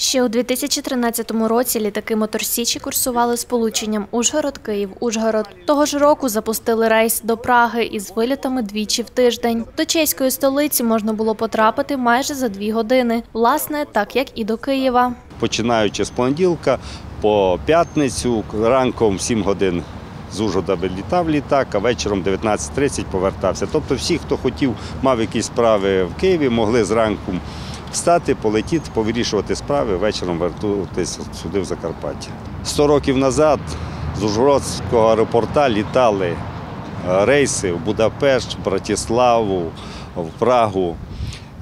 Ще у 2013 році літаки Моторсічі курсували сполученням Ужгород-Київ-Ужгород. Того ж року запустили рейс до Праги із вилітами двічі в тиждень. До чеської столиці можна було потрапити майже за дві години. Власне, так як і до Києва. починаючи з понеділка по п'ятницю, ранком в 7 годин з Ужгорода вилітав літак, а вечором 19.30 повертався. Тобто всі, хто хотів, мав якісь справи в Києві, могли зранку встати, полетіти, повирішувати справи, вечором вернутися сюди в Закарпаття. 100 років назад з Ужгородського аеропорта літали е, рейси в Будапешт, в Братиславу, в Прагу.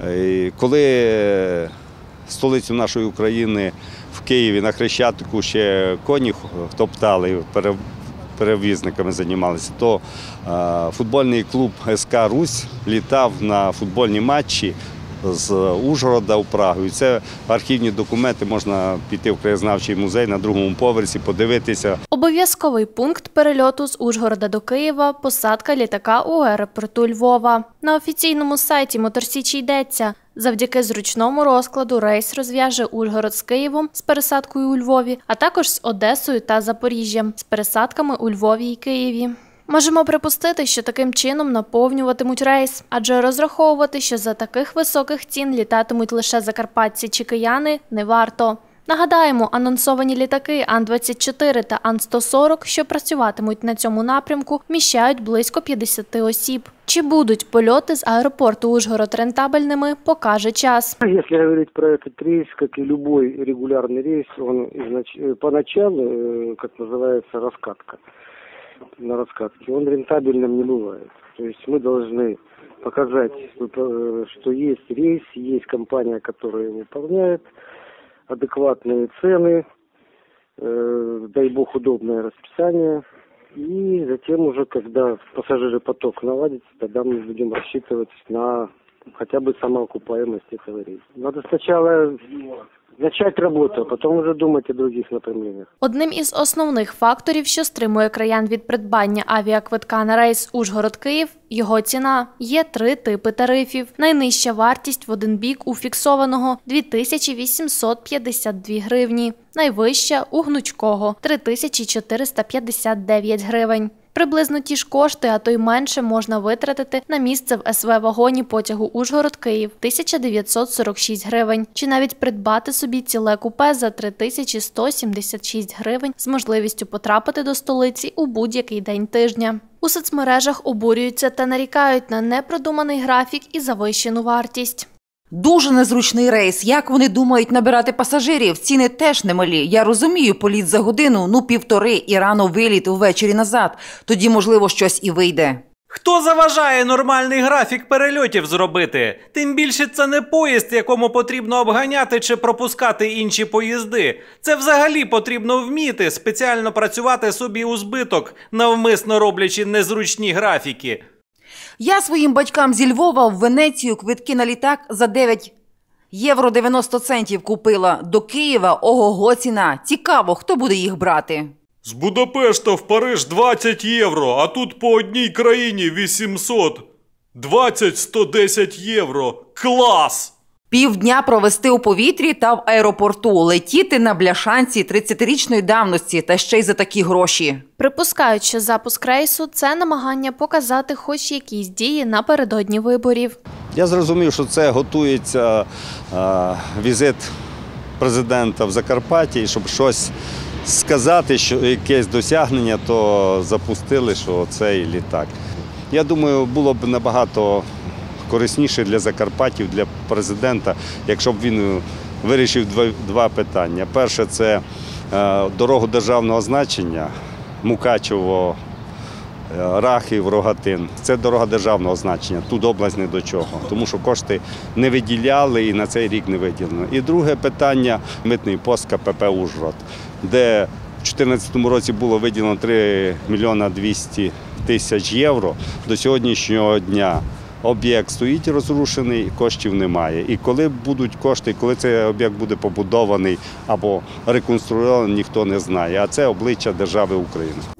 Е, Коли столицю нашої України в Києві на Хрещатику ще коні топтали, перевізниками займалися, то е, футбольний клуб СК Русь літав на футбольні матчі з Ужгорода в Прагу. І це архівні документи можна піти в краєзнавчий музей на другому поверсі, подивитися, Обов'язковий пункт перельоту з Ужгорода до Києва – посадка літака у аеропорту Львова. На офіційному сайті Моторсічі йдеться. Завдяки зручному розкладу рейс розв'яже Ужгород з Києвом з пересадкою у Львові, а також з Одесою та Запоріжжям з пересадками у Львові і Києві. Можемо припустити, що таким чином наповнюватимуть рейс, адже розраховувати, що за таких високих цін літатимуть лише закарпатці чи кияни, не варто. Нагадаємо, анонсовані літаки Ан-24 та Ан-140, що працюватимуть на цьому напрямку, вміщають близько 50 осіб. Чи будуть польоти з аеропорту Ужгород рентабельними, покаже час. Если говорить про этот рейс, как и любой регулярный рейс, он изнач- э, поначалу, э, как называется, раскатка. На раскатке он рентабельным не бывает. То есть мы должны показать, э, что есть рейс, есть компания, которая выполняет, адекватные цены, э, дай бог удобное расписание. И затем уже, когда пассажиропоток наладится, тогда мы будем рассчитывать на хотя бы самоокупаемость этого рейса. Надо сначала начать работу, а потом уже думать о других направлениях. Одним із основних факторів, що стримує краян від придбання авіаквитка на рейс Ужгород-Київ – його ціна. Є три типи тарифів. Найнижча вартість в один бік у фіксованого – 2852 гривні. Найвища – у гнучкого – 3459 гривень. Приблизно ті ж кошти, а то й менше, можна витратити на місце в СВ-вагоні потягу Ужгород-Київ – 1946 гривень. Чи навіть придбати собі ціле купе за 3176 гривень з можливістю потрапити до столиці у будь-який день тижня. У соцмережах обурюються та нарікають на непродуманий графік і завищену вартість. Дуже незручний рейс. Як вони думають набирати пасажирів? Ціни теж немалі. Я розумію, політ за годину, ну півтори і рано виліт увечері назад. Тоді, можливо, щось і вийде. Хто заважає нормальний графік перельотів зробити? Тим більше це не поїзд, якому потрібно обганяти чи пропускати інші поїзди. Це взагалі потрібно вміти спеціально працювати собі у збиток, навмисно роблячи незручні графіки. Я своїм батькам зі Львова в Венецію квитки на літак за 9 євро 90 центів купила. До Києва ого-го ціна. Цікаво, хто буде їх брати. З Будапешта в Париж 20 євро, а тут по одній країні 800. 20-110 євро. Клас! Півдня провести у повітрі та в аеропорту, летіти на бляшанці 30-річної давності та ще й за такі гроші. Припускають, що запуск рейсу – це намагання показати хоч якісь дії напередодні виборів. Я зрозумів, що це готується е, візит президента в Закарпатті, щоб щось сказати, що якесь досягнення, то запустили, що цей літак. Я думаю, було б набагато корисніше для Закарпаттів, для президента, якщо б він вирішив два, питання. Перше це е, дорогу державного значення Мукачево Е, Рахів, Рогатин. Це дорога державного значення. Тут область не до чого, тому що кошти не виділяли і на цей рік не виділено. І друге питання митний пост КПП Ужгород, де в 2014 році було виділено 3 мільйона 200 тисяч євро. До сьогоднішнього дня об'єкт стоїть розрушений, коштів немає. І коли будуть кошти, коли цей об'єкт буде побудований або реконструйований, ніхто не знає. А це обличчя держави України.